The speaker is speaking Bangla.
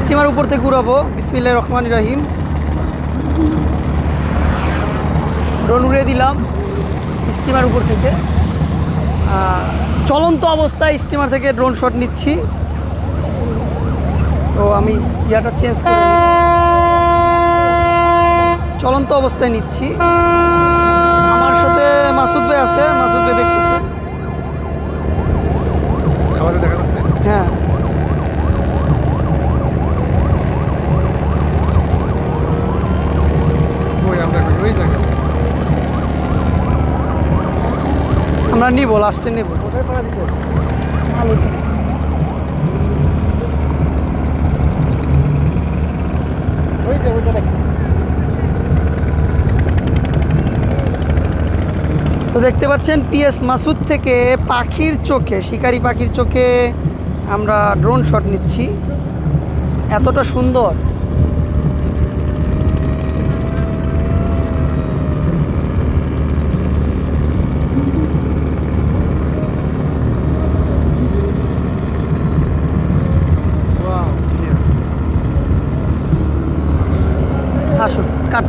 স্টিমার উপর থেকে ঘুরাবো বিসমিল্লাহ রহমান রাহিম। ড্রোন উড়িয়ে দিলাম স্টিমার উপর থেকে। চলন্ত অবস্থায় স্টিমার থেকে ড্রোন শট নিচ্ছি। তো আমি ইয়াটা চেঞ্জ করে চলন্ত অবস্থায় নিচ্ছি। ওই জায়গায় আমরা নিব লাস্টে নেব। তো দেখতে পাচ্ছেন পিএস মাসুদ থেকে পাখির চোখে শিকারি পাখির চোখে আমরা ড্রোন শট নিচ্ছি। এতটা সুন্দর। আসুন কাট।